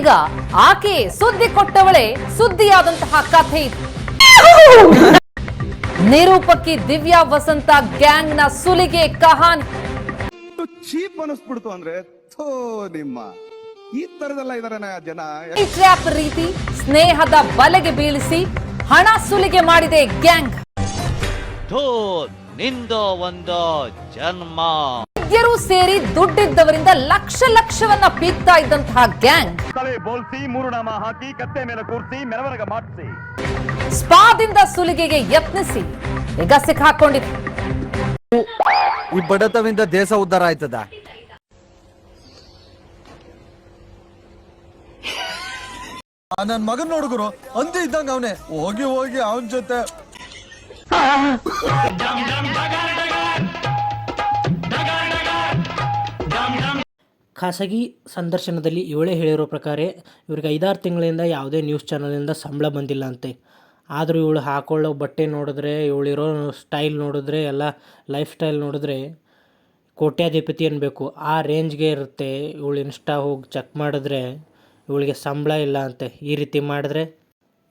ಈಗ ಆಕೆ ಸುದ್ದಿ ಕೊಟ್ಟವಳೆ ಸುದ್ದಿಯಾದಂತಹ ಕಥೆ ಇದು. ನಿರೂಪಕಿ ದಿವ್ಯಾ ವಸಂತ ಗ್ಯಾಂಗ್ನ ಸುಲಿಗೆ ಕಹಾನ್. ಚೀಪ್ ಅನಿಸ್ಬಿಡ್ತು ಅಂದ್ರೆ ಥೋ ನಿಮ್ಮ. ಈ ತರದೆಲ್ಲ ಇದಾರೆ ಜನ. ಈ ಟ್ರ್ಯಾಪ್ ರೀತಿ ಸ್ನೇಹದ ಬಲೆಗೆ ಬೀಳಿಸಿ ಹಣ ಸುಲಿಗೆ ಮಾಡಿದೆ ಗ್ಯಾಂಗ್. ಥೋ ನಿಂದು ಒಂದು ಜನ್ಮ. ವೈದ್ಯರು ಸೇರಿ ದುಡ್ಡಿದ್ದವರಿಂದ ಲಕ್ಷ ಲಕ್ಷವನ್ನ ಪೀಕ್ತಾ ಇದ್ದಂತಹ ಗ್ಯಾಂಗ್. ತಲೆ ಬೋಲ್ಸಿ ಮೂರು ನಾಮ ಹಾಕಿ ಕತ್ತೆ ಮೇಲೆ ಕೂರಿಸಿ ಮೆರವಣಿಗೆ ಮಾಡಿಸಿ. ಸ್ಪಾದಿಂದ ಸುಲಿಗೆಗೆ ಯತ್ನಿಸಿ. ಈಗ ಸಿಕ್ಕಾಕೊಂಡಿದೆ. ಈ ಬಡತವಿಂದ ದೇಶ ಉದ್ಧಾರ ಆಯ್ತದ? ನನ್ ಮಗನ್ ನೋಡುಗರು ಅಂತ ಇದ್ದಂಗ ಅವನೇ. ಹೋಗಿ ಹೋಗಿ ಅವನ್ ಜೊತೆ. ಖಾಸಗಿ ಸಂದರ್ಶನದಲ್ಲಿ ಇವಳೇ ಹೇಳಿರೋ ಪ್ರಕಾರ ಇವ್ರಿಗೆ ಐದಾರು ತಿಂಗಳಿಂದ ಯಾವುದೇ ನ್ಯೂಸ್ ಚಾನಲಿಂದ ಸಂಬಳ ಬಂದಿಲ್ಲ ಅಂತೆ ಆದರೂ ಇವಳು ಹಾಕೊಳ್ಳೋ ಬಟ್ಟೆ ನೋಡಿದ್ರೆ, ಇವಳಿರೋ ಸ್ಟೈಲ್ ನೋಡಿದ್ರೆ, ಎಲ್ಲ ಲೈಫ್ ಸ್ಟೈಲ್ ನೋಡಿದ್ರೆ ಕೋಟ್ಯಾಧಿಪತಿ ಅನ್ಬೇಕು. ಆ ರೇಂಜ್ಗೆ ಇರುತ್ತೆ. ಇವಳು ಇನ್ಸ್ಟಾ ಹೋಗಿ ಚೆಕ್ ಮಾಡಿದ್ರೆ ಇವಳಿಗೆ ಸಂಬಳ ಇಲ್ಲ ಅಂತೆ. ಈ ರೀತಿ ಮಾಡಿದ್ರೆ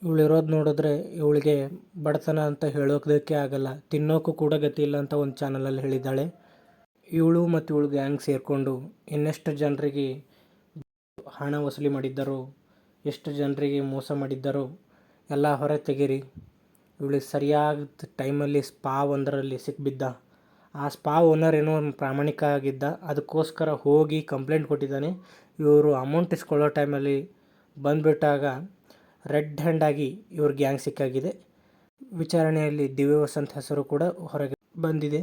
ಇವಳಿರೋದು ನೋಡಿದ್ರೆ ಇವಳಿಗೆ ಬಡತನ ಅಂತ ಹೇಳೋದಕ್ಕೆ ಆಗಲ್ಲ. ತಿನ್ನೋಕ್ಕೂ ಕೂಡ ಗತಿ ಇಲ್ಲ ಅಂತ ಒಂದು ಚಾನಲಲ್ಲಿ ಹೇಳಿದ್ದಾಳೆ. ಇವಳು ಮತ್ತು ಇವಳು ಗ್ಯಾಂಗ್ ಸೇರಿಕೊಂಡು ಇನ್ನೆಷ್ಟು ಜನರಿಗೆ ಹಣ ವಸೂಲಿ ಮಾಡಿದ್ದರು, ಎಷ್ಟು ಜನರಿಗೆ ಮೋಸ ಮಾಡಿದ್ದರು ಎಲ್ಲ ಹೊರ ತೆಗೀರಿ ಇವಳಿಗೆ ಸರಿಯಾದ ಟೈಮಲ್ಲಿ ಸ್ಪಾ ಒಂದರಲ್ಲಿ ಸಿಕ್ಕಿಬಿದ್ದ ಆ ಸ್ಪಾ ಓನರ್ ಏನೋ ಪ್ರಾಮಾಣಿಕ ಆಗಿದ್ದ. ಅದಕ್ಕೋಸ್ಕರ ಹೋಗಿ ಕಂಪ್ಲೇಂಟ್ ಕೊಟ್ಟಿದ್ದಾನೆ. ಇವರು ಅಮೌಂಟ್ ಇಸ್ಕೊಳ್ಳೋ ಟೈಮಲ್ಲಿ ಬಂದುಬಿಟ್ಟಾಗ ರೆಡ್ ಹ್ಯಾಂಡಾಗಿ ಇವ್ರ ಗ್ಯಾಂಗ್ ಸಿಕ್ಕಾಗಿದೆ. ವಿಚಾರಣೆಯಲ್ಲಿ ದಿವ್ಯ ವಸಂತ್ ಹೆಸರು ಕೂಡ ಹೊರಗೆ ಬಂದಿದೆ.